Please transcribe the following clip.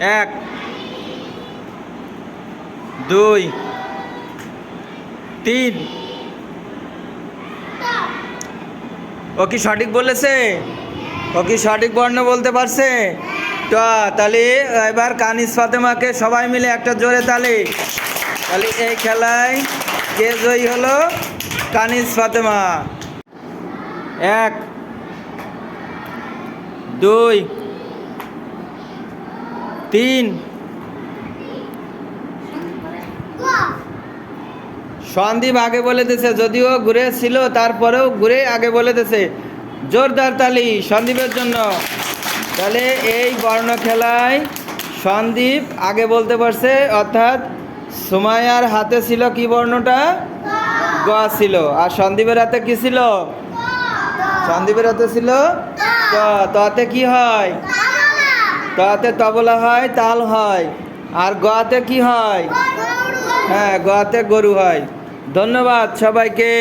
এক, দুই, তিন। ও কি সঠিক বলেছে? ও কি সঠিক বর্ণ বলতে পারছে? তো তাহলে এবার কানিস ফাতেমাকে সবাই মিলে একটা জোরে তালি। তাহলে এই খেলায় কে জয়ী হলো? কানিস ফাতেমা। এক, দুই তিন। সন্দীপ আগে বলে দিছে যদিও ঘুরে ছিল তারপরেও ঘুরে আগে বলে দিছে। জোরদার তালি সন্দীপের জন্য। তাহলে এই বর্ণ খেলায় সন্দীপ আগে বলতে পারছে অর্থাৎ সুমায়ার হাতে ছিল কি বর্ণটা? গ ছিল। আর সন্দীপের হাতে কি ছিল? সন্দীপের হাতে ছিল ত ততে কি হয়? ততে তবলা হয় তাল হয়। আর গোয়াতে কি হয়। হ্যাঁ গোয়াতে গরু হয়। ধন্যবাদ সবাইকে।